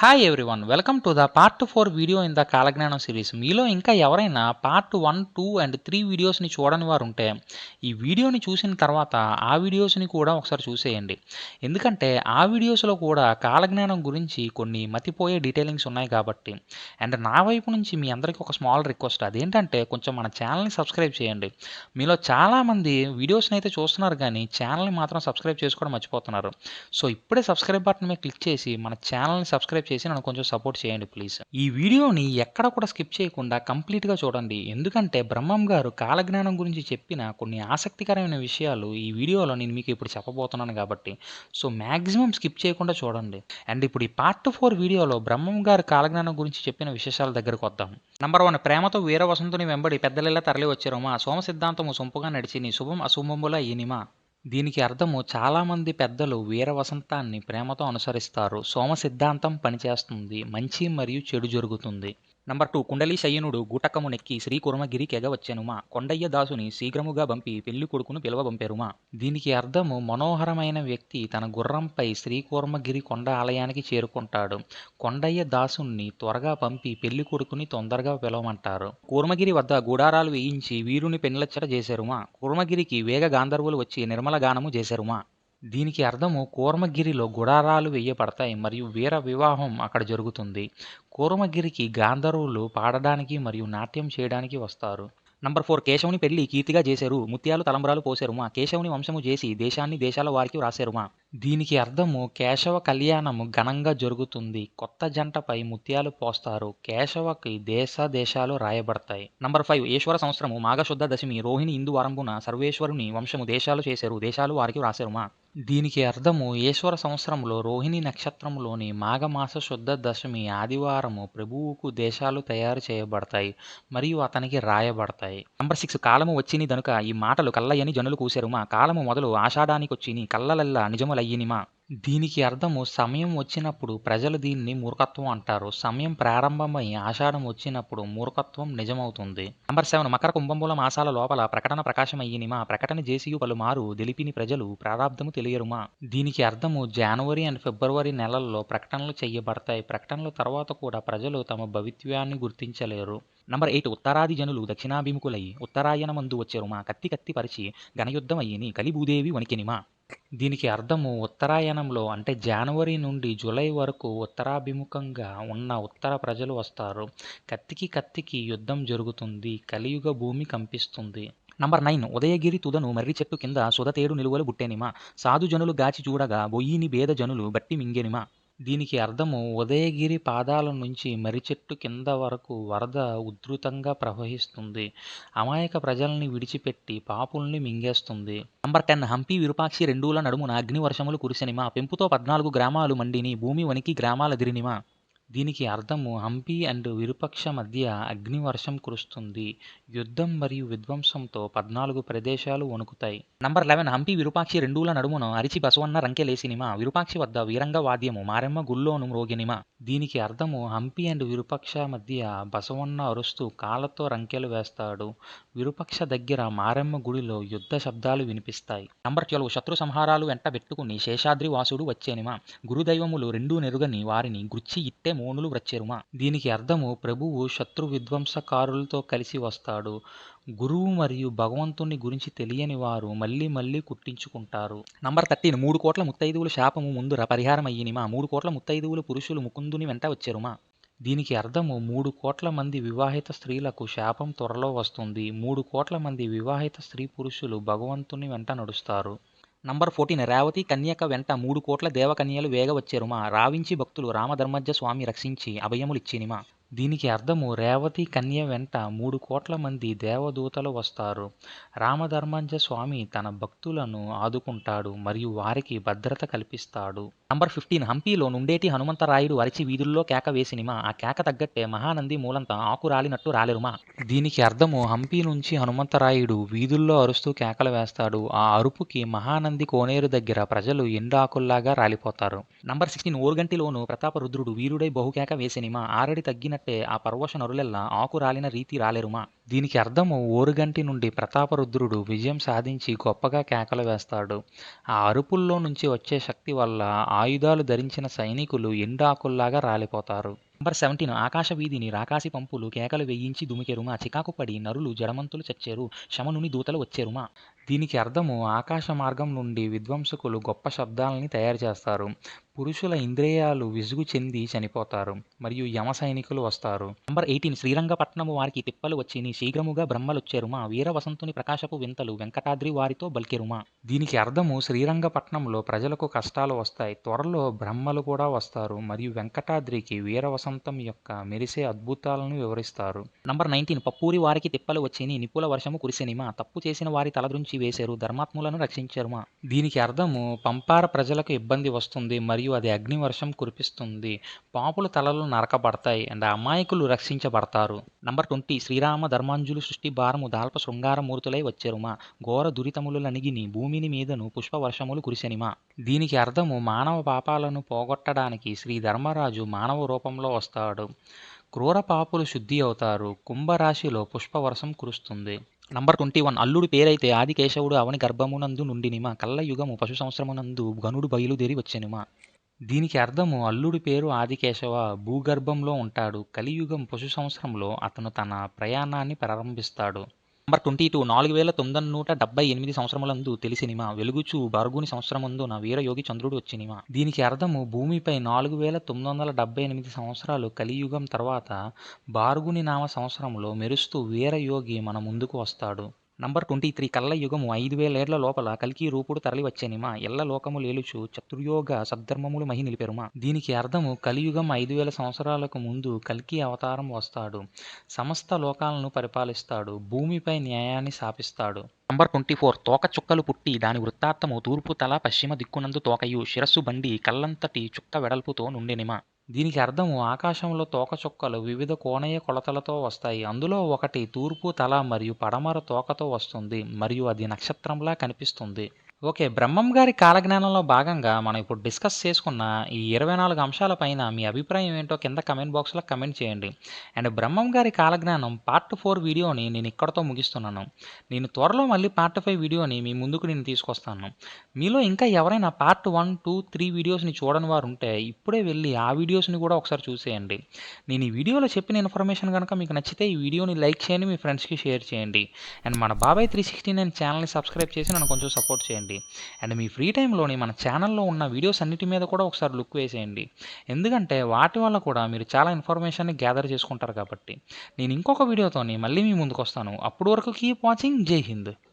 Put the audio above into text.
Hi everyone welcome to the part four video in the Kalagnanam series మీలో ఇంకా ఎవరైనా part one two and three వీడియోస్ని చూడని వారు ఉంటే ఈ వీడియోని చూసిన తర్వాత ఆ వీడియోస్ని కూడా ఒకసారి చూసేయండి. ఎందుకంటే ఆ వీడియోస్లో కూడా కాలజ్ఞానం గురించి కొన్ని మతిపోయే డీటెయిలింగ్స్ ఉన్నాయి కాబట్టి. అండ్ నా వైపు నుంచి మీ అందరికీ ఒక స్మాల్ రిక్వెస్ట్ అదేంటంటే కొంచెం మన ఛానల్ని సబ్స్క్రైబ్ చేయండి. మీలో చాలామంది వీడియోస్ని అయితే చూస్తున్నారు కానీ ఛానల్ని మాత్రం సబ్స్క్రైబ్ చేసుకోవడం మర్చిపోతున్నారు. సో ఇప్పుడే సబ్స్క్రైబ్ బటన్ మీద క్లిక్ చేసి మన ఛానల్ని సబ్స్క్రైబ్ చేసి నన్ను కొంచెం సపోర్ట్ చేయండి ప్లీజ్. ఈ వీడియోని ఎక్కడ కూడా స్కిప్ చేయకుండా కంప్లీట్గా చూడండి. ఎందుకంటే బ్రహ్మం గారు కాలజ్ఞానం గురించి చెప్పిన కొన్ని ఆసక్తికరమైన విషయాలు ఈ వీడియోలో నేను మీకు ఇప్పుడు చెప్పబోతున్నాను కాబట్టి. సో మ్యాక్సిమం స్కిప్ చేయకుండా చూడండి. అండ్ ఇప్పుడు ఈ పార్ట్ ఫోర్ వీడియోలో బ్రహ్మం గారు కాలజ్ఞానం గురించి చెప్పిన విశేషాల దగ్గరకు వద్దాం. నంబర్ వన్ ప్రేమతో వీర వసంతుని వెంబడి పెద్దలిలా తరలి వచ్చారుమా సోమ సిద్ధాంతము సొంపుగా నడిచి నీ శుభం అశుభముల ఈనిమా దీనికి అర్థము చాలామంది పెద్దలు వీర వసంతాన్ని ప్రేమతో అనుసరిస్తారు. సోమ సిద్ధాంతం పనిచేస్తుంది. మంచి మరియు చెడు జరుగుతుంది. నంబర్ టూ కుండలి శయ్యనుడు గూటకము నెక్కి శ్రీ కుర్మగిరి వచ్చెనుమా. కొండయ్య దాసుని శీఘ్రముగా పంపి పెళ్ళి కొడుకును పిలవబంపెరుమా. దీనికి అర్థము మనోహరమైన వ్యక్తి తన గుర్రంపై శ్రీకుర్మగిరి కొండ ఆలయానికి చేరుకుంటాడు. కొండయ్య దాసుని త్వరగా పంపి పెళ్ళి కొడుకుని తొందరగా పిలవమంటారు. కూర్మగిరి వద్ద గుడారాలు వేయించి వీరుని పెళ్ళచ్చట చేశారుమా. కూర్మగిరికి వేగ గాంధర్వులు వచ్చి నిర్మల గానము చేశారుమా. దీనికి అర్థము కూర్మగిరిలో గుడారాలు వేయబడతాయి మరియు వీర వివాహం అక్కడ జరుగుతుంది. కూర్మగిరికి గాంధర్వులు పాడడానికి మరియు నాట్యం చేయడానికి వస్తారు. నంబర్ ఫోర్ కేశవుని పెళ్ళి కీర్తిగా చేశారు. ముత్యాలు తలంబరాలు పోసేరుమా కేశవుని వంశము చేసి దేశాన్ని దేశాల వారికి వ్రాసారు మా దీనికి అర్థము కేశవ కళ్యాణము ఘనంగా జరుగుతుంది. కొత్త జంటపై ముత్యాలు పోస్తారు. కేశవకి దేశ దేశాలు రాయబడతాయి. నంబర్ ఫైవ్ ఈశ్వర సంవత్సరము మాఘశుద్ధ దశమి రోహిణి ఇందు వారంభున సర్వేశ్వరుని వంశము దేశాలు చేశారు. దేశాలు వారికి వ్రాసారు మా దీనికి అర్థము ఈశ్వర సంవత్సరంలో రోహిణి నక్షత్రంలోని మాఘమాస శుద్ధ దశమి ఆదివారము ప్రభువుకు దేశాలు తయారు చేయబడతాయి మరియు అతనికి రాయబడతాయి. నంబర్ సిక్స్ కాలము వచ్చిని దనుక ఈ మాటలు కల్లయ్యని జనులు కూశారు మా కాలము మొదలు ఆషాఢానికొచ్చిని కళ్ళలల్లా నిజములయ్యినిమా? దీనికి అర్థము సమయం వచ్చినప్పుడు ప్రజలు దీన్ని మూర్ఖత్వం అంటారు. సమయం ప్రారంభమై ఆషాఢం వచ్చినప్పుడు మూర్ఖత్వం నిజమవుతుంది. నంబర్ సెవెన్ మకర కుంభంబుల మాసాల లోపల ప్రకటన ప్రకాశమయ్యినిమా ప్రకటన చేసి పలుమారు తెలిపిని ప్రజలు ప్రారాబ్ధము తెలియరుమా? దీనికి అర్థము జనవరి అండ్ ఫిబ్రవరి నెలల్లో ప్రకటనలు చేయబడతాయి ప్రకటనల తర్వాత కూడా ప్రజలు తమ భవిత్వ్యాన్ని గుర్తించలేరు. నంబర్ ఎయిట్ ఉత్తరాది జనులు దక్షిణాభిముఖులై ఉత్తరాయణ మందు వచ్చారు మా కత్తి కత్తి పరిచి ఘనయుద్ధం అయ్యిని కలిభూదేవి వణికినిమా? దీనికి అర్థము ఉత్తరాయణంలో అంటే జనవరి నుండి జూలై వరకు ఉత్తరాభిముఖంగా ఉన్న ఉత్తర ప్రజలు వస్తారు. కత్తికి కత్తికి యుద్ధం జరుగుతుంది కలియుగ భూమి కంపిస్తుంది. నంబర్ నైన్ ఉదయగిరి తుదను మర్రి చెట్టు కింద సుధతేడు నిలువలు బుట్టెనిమా. సాధు జనులు గాచి చూడగా బొయ్యిని భేద జనులు బట్టి మింగెనిమా. దీనికి అర్థము ఉదయగిరి పాదాల నుంచి మరిచెట్టు కింద వరకు వరద ఉధృతంగా ప్రవహిస్తుంది. అమాయక ప్రజల్ని విడిచిపెట్టి పాపుల్ని మింగేస్తుంది. నంబర్ టెన్ హంపి విరూపాక్షి రెండూల నడుమున అగ్నివర్షములు కురిసినిమా. కురిసెనిమా పెంపుతో పద్నాలుగు గ్రామాలు మండిని. భూమి వణికి గ్రామాలదిరినిమా దీనికి అర్థము హంపి అండ్ విరుపక్ష మధ్య అగ్నివర్షం కురుస్తుంది. యుద్ధం మరియు విధ్వంసంతో పద్నాలుగు ప్రదేశాలు వణుకుతాయి. నంబర్ లెవెన్ హంపి విరూపాక్షి రెండూల నడుమున అరిచి బసవన్న రంకెలేసినిమా విరూపాక్షి వద్ద వీరంగ వాద్యము మారెమ్మ గుల్లోను మ్రోగినిమా. దీనికి అర్థము హంపి అండ్ విరూపక్ష మధ్య బసవన్న అరుస్తూ కాళ్ళతో రంకెలు వేస్తాడు. విరూపక్ష దగ్గర మారెమ్మ గుడిలో యుద్ధ శబ్దాలు వినిపిస్తాయి. నంబర్ ట్వెల్వ్ శత్రు సంహారాలు వెంట పెట్టుకుని శేషాద్రి వాసుడు వచ్చేనిమా. గురుదైవములు రెండూ నెరుగని వారిని గుచ్చి ఇట్టే మోనులు వచ్చేరుమా దీనికి అర్థము ప్రభువు శత్రు విధ్వంసకారులతో కలిసి వస్తాడు. గురువు మరియు భగవంతుని గురించి తెలియని వారు మళ్ళీ మళ్ళీ కుట్టించుకుంటారు నంబర్ థర్టీన్. మూడు కోట్ల ముత్తైదువుల శాపము ముందుర పరిహారం అయ్యినిమా మూడు కోట్ల ముత్తైదువుల పురుషులు ముకుందుని వెంట వచ్చారుమా? దీనికి అర్థము మూడు కోట్ల మంది వివాహిత స్త్రీలకు శాపం త్వరలో వస్తుంది. మూడు కోట్ల మంది వివాహిత స్త్రీ పురుషులు భగవంతుని వెంట నడుస్తారు. నంబర్ ఫోర్టీన్ రేవతి కన్యక వెంట మూడు కోట్ల దేవకన్యలు వేగ వచ్చేరుమా రావించి భక్తులు రామధర్మజ్జ స్వామి రక్షించి అభయములిచ్చినిమా దీనికి అర్థము రేవతి కన్య వెంట మూడు కోట్ల మంది దేవదూతలు వస్తారు. రామధర్మంజ స్వామి తన భక్తులను ఆదుకుంటాడు మరియు వారికి భద్రత కల్పిస్తాడు. నంబర్ ఫిఫ్టీన్ హంపీలో నుండేటి హనుమంతరాయుడు అరిచి వీధుల్లో కేక వేసినిమా? ఆ కేక తగ్గట్టే మహానంది మూలంతా ఆకు రాలినట్టు రాలేరుమా? దీనికి అర్థము హంపీ నుంచి హనుమంతరాయుడు వీధుల్లో అరుస్తూ కేకలు వేస్తాడు. ఆ అరుపుకి మహానంది కోనేరు దగ్గర ప్రజలు ఎండాకుల్లాగా రాలిపోతారు. నంబర్ సిక్స్టీన్ ప్రతాప ప్రతాపరుద్రుడు వీరుడై బహుకేక వేసినిమా? ఆరడి తగ్గినట్టే ఆ పర్వశ నరులెల్లా ఆకు రాలిన రీతి రాలేరుమా? దీనికి అర్థము ఓరుగంటి నుండి ప్రతాపరుద్రుడు విజయం సాధించి గొప్పగా కేకలు వేస్తాడు. ఆ అరుపుల్లో నుంచి వచ్చే శక్తి వల్ల ఆయుధాలు ధరించిన సైనికులు ఎండాకుల్లాగా రాలిపోతారు. నంబర్ సెవెంటీన్ ఆకాశ వీధిని రాకాసి పంపులు కేకలు వేయించి దుమికెరుమా చికాకు పడి నరులు జడమంతులు చచ్చేరు శమనుని దూతలు వచ్చేరుమా? దీనికి అర్థము ఆకాశ మార్గం నుండి విధ్వంసకులు గొప్ప శబ్దాలని తయారు చేస్తారు. పురుషుల ఇంద్రియాలు విసుగు చెంది చనిపోతారు. మరియు యమ సైనికులు వస్తారు. Number eighteen. శ్రీరంగపట్నము వారికి తిప్పలు వచ్చిని శీఘ్రముగా బ్రహ్మలొచ్చేరుమా. వీర వసంతుని ప్రకాశపు వింతలు వెంకటాద్రి వారితో బల్కిరుమా. దీనికి అర్థము శ్రీరంగపట్నంలో ప్రజలకు కష్టాలు వస్తాయి. త్వరలో బ్రహ్మలు కూడా వస్తారు. మరియు వెంకటాద్రికి వీర వసంతం యొక్క మెరిసే అద్భుతాలను వివరిస్తారు. Number nineteen. పప్పూరి వారికి తిప్పలు వచ్చిని నిపుల వర్షము కురిసినిమా. తప్పు చేసిన వారి తలదృంచి వేశారు ధర్మాత్ములను రక్షించారుమా దీనికి అర్థము పంపార ప్రజలకు ఇబ్బంది వస్తుంది మరియు అది అగ్ని వర్షం కురిపిస్తుంది. పాపుల తలలు నరకబడతాయి అండ్ అమాయకులు రక్షించబడతారు. నంబర్ ట్వంటీ శ్రీరామ ధర్మాంజులు సృష్టి భారము దాల్ప శృంగారమూర్తులై వచ్చారుమా ఘోర దురితములు ననిగిని భూమిని మీదను పుష్పవర్షములు కురిసెనిమా దీనికి అర్థము మానవ పాపాలను పోగొట్టడానికి శ్రీ ధర్మరాజు మానవ రూపంలో వస్తాడు. క్రూర పాపులు శుద్ధి అవుతారు. కుంభరాశిలో పుష్పవర్షం కురుస్తుంది. నంబర్ ట్వంటీ వన్ అల్లుడి పేరైతే ఆదికేశవుడు అవని గర్భమునందు నుండినిమా కళ్ళ యుగము పశు సంవత్సరమునందు గనుడు బయలుదేరి వచ్చెనుమా. దీనికి అర్థము అల్లుడి పేరు ఆదికేశవ భూగర్భంలో ఉంటాడు. కలియుగం పశు సంవత్సరంలో అతను తన ప్రయాణాన్ని ప్రారంభిస్తాడు. నంబర్ ట్వంటీ టూ నాలుగు వేల తొమ్మిది నూట డెబ్బై ఎనిమిది సంవత్సరములందు తెలిసినిమా వెలుగుచు బరుగుని సంవత్సరముందు నా వీరయోగి చంద్రుడు వచ్చినిమా దీనికి అర్థము భూమిపై నాలుగు వేల తొమ్మిది వందల డెబ్బై ఎనిమిది సంవత్సరాలు కలియుగం తర్వాత బారుగుని నామ సంవత్సరంలో మెరుస్తూ వీరయోగి మన ముందుకు వస్తాడు. నంబర్ ట్వంటీ త్రీ కళ్ళ యుగము ఐదు వేలేళ్ళ లోపల కల్కి రూపుడు తరలివచ్చేనిమా. ఎల్ల లోకము లేలుచు చతుర్యోగ సద్ధర్మములు మహి నిలిపెరుమా. దీనికి అర్థము కలియుగం ఐదు వేల సంవత్సరాలకు ముందు కల్కి అవతారం వస్తాడు. సమస్త లోకాలను పరిపాలిస్తాడు. భూమిపై న్యాయాన్ని శాపిస్తాడు. నంబర్ ట్వంటీ ఫోర్ తోక చుక్కలు పుట్టి దాని వృత్తార్థము తూర్పు తల పశ్చిమ దిక్కునందు తోకయు శిరస్సు బండి కళ్ళంతటి చుక్క వెడల్పుతో నుండినిమా. దీనికి అర్థము ఆకాశంలో తోకచుక్కలు వివిధ కోణీయ కొలతలతో వస్తాయి. అందులో ఒకటి తూర్పు తల మరియు పడమర తోకతో వస్తుంది. మరియు అది నక్షత్రంలా కనిపిస్తుంది. ఓకే బ్రహ్మం గారి కాలజ్ఞానంలో భాగంగా మనం ఇప్పుడు డిస్కస్ చేసుకున్న ఈ ఇరవై నాలుగు అంశాలపైన మీ అభిప్రాయం ఏంటో కింద కమెంట్ బాక్స్లో కమెంట్ చేయండి. అండ్ బ్రహ్మం గారి కాలజ్ఞానం పార్ట్ ఫోర్ వీడియోని నేను ఇక్కడతో ముగిస్తున్నాను. నేను త్వరలో మళ్ళీ పార్ట్ ఫైవ్ వీడియోని మీ ముందుకు నేను తీసుకొస్తాను. మీలో ఇంకా ఎవరైనా పార్ట్ వన్ టూ త్రీ వీడియోస్ని చూడని వారు ఉంటే ఇప్పుడే వెళ్ళి ఆ వీడియోస్ని కూడా ఒకసారి చూసేయండి. నేను ఈ వీడియోలో చెప్పిన ఇన్ఫర్మేషన్ కనుక మీకు నచ్చితే ఈ వీడియోని లైక్ చేయండి మీ ఫ్రెండ్స్కి షేర్ చేయండి. అండ్ మన బాబాయ్ త్రీ సిక్స్టీ నైన్ ఛానల్ని సబ్స్క్రైబ్ చేసి నన్ను కొంచెం సపోర్ట్ చేయండి. అండ్ మీ ఫ్రీ టైంలోని మన ఛానల్లో ఉన్న వీడియోస్ అన్నిటి మీద కూడా ఒకసారి లుక్ వేసేయండి. ఎందుకంటే వాటి వల్ల కూడా మీరు చాలా ఇన్ఫర్మేషన్ని గ్యాదర్ చేసుకుంటారు కాబట్టి. నేను ఇంకొక వీడియోతోని మళ్ళీ మీ ముందుకు వస్తాను అప్పటి వరకు కీప్ వాచింగ్. జై హింద్.